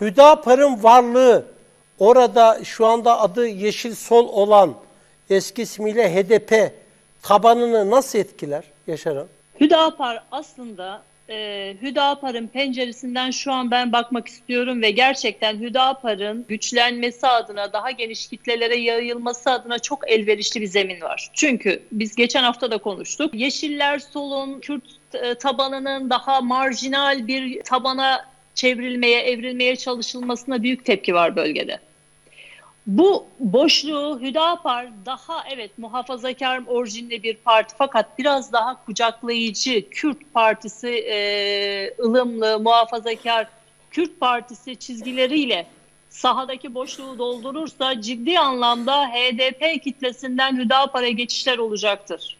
Hüdapar'ın varlığı orada şu anda adı Yeşil Sol olan eski ismiyle HDP tabanını nasıl etkiler Yaşar Hanım? Hüdapar aslında e, Hüdapar'ın penceresinden şu an ben bakmak istiyorum ve gerçekten Hüdapar'ın güçlenmesi adına daha geniş kitlelere yayılması adına çok elverişli bir zemin var. Çünkü biz geçen hafta da konuştuk. Yeşiller solun Kürt e, tabanının daha marjinal bir tabana çevrilmeye, evrilmeye çalışılmasına büyük tepki var bölgede. Bu boşluğu Hüdapar daha evet muhafazakar orijinli bir parti fakat biraz daha kucaklayıcı Kürt partisi e, ılımlı muhafazakar Kürt partisi çizgileriyle sahadaki boşluğu doldurursa ciddi anlamda HDP kitlesinden Hüdapar'a geçişler olacaktır.